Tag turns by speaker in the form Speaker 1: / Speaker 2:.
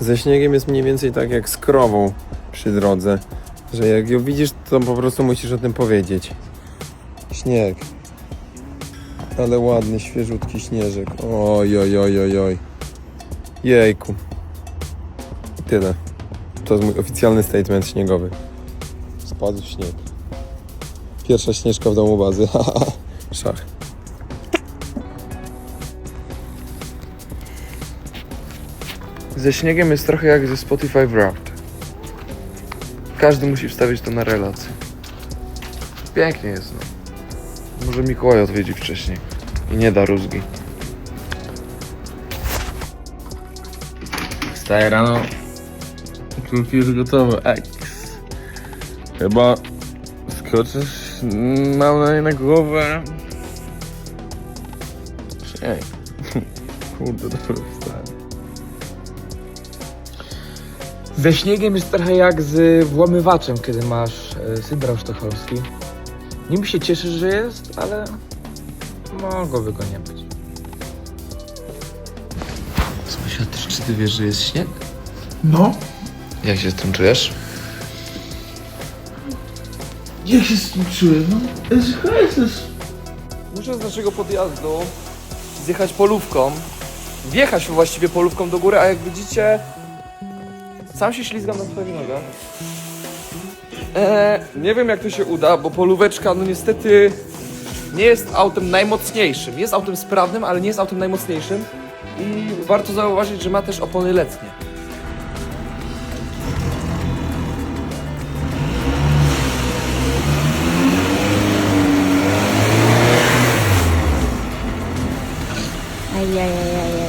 Speaker 1: Ze śniegiem jest mniej więcej tak jak z krową przy drodze, że jak ją widzisz, to po prostu musisz o tym powiedzieć. Śnieg. Ale ładny, świeżutki śnieżek. Oj, oj, oj, oj, oj. Jejku. Tyle. To jest mój oficjalny statement śniegowy. Spadł śnieg. Pierwsza śnieżka w domu bazy. Szach.
Speaker 2: Ze śniegiem jest trochę jak ze Spotify Wrapped. Każdy musi wstawić to na relację. Pięknie jest, no. Może Mikołaj odwiedzi wcześniej i nie da rózgi.
Speaker 3: Wstaję rano. Kulki już gotowe. Eks. Chyba skoczysz mam na nie na głowę. Ej. Kurde, dobra wstałem.
Speaker 4: Ze śniegiem jest trochę jak z włamywaczem, kiedy masz e, syndrom sztokholmski. Niby się cieszysz, że jest, ale mogłoby go nie być.
Speaker 2: Sąsiad, czy ty wiesz, że jest śnieg?
Speaker 5: No,
Speaker 2: Jak się z tym czujesz?
Speaker 5: jak się z tym czuję? No, jest
Speaker 6: Muszę z naszego podjazdu zjechać polówką, wjechać właściwie polówką do góry, a jak widzicie, sam się ślizgam na swoich nogach. Eee, nie wiem jak to się uda, bo polóweczka no niestety nie jest autem najmocniejszym. Jest autem sprawnym, ale nie jest autem najmocniejszym. I warto zauważyć, że ma też opony letnie.
Speaker 7: Ajajaj.